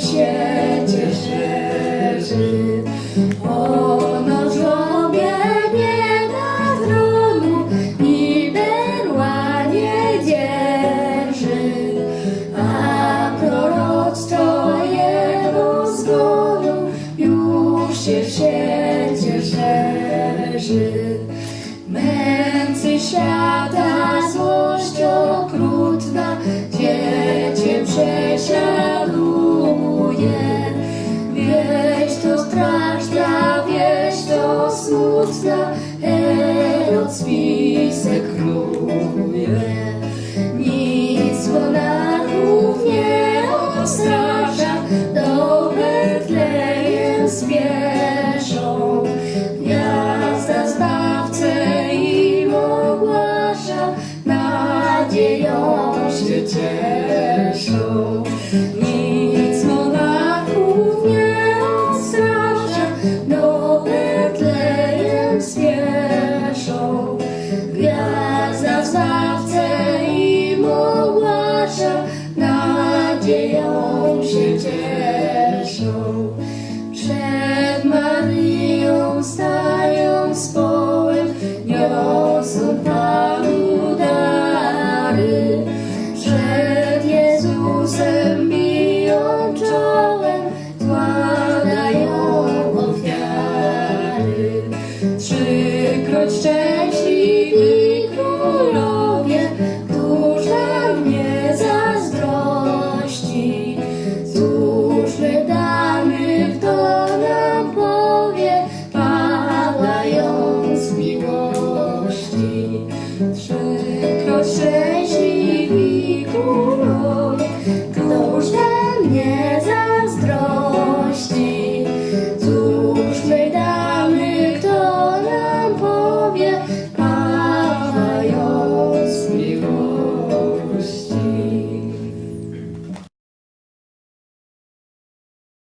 świecie szerzy. Ona żłobie nieba tronu i berła nie dzierży, a proroctwo jego już się w świecie szerzy. Świata złość okrutna, dziecię przesiadł. smutna, Herod spisek króluje. Nic monarchów nie odstrasza, do Betlejem zmierzą. Gwiazda Zbawcę im ogłasza, nadzieją się cieszy. się cieszą. Przed Marią stają z połem, niosą Panu dary. Przed Jezusem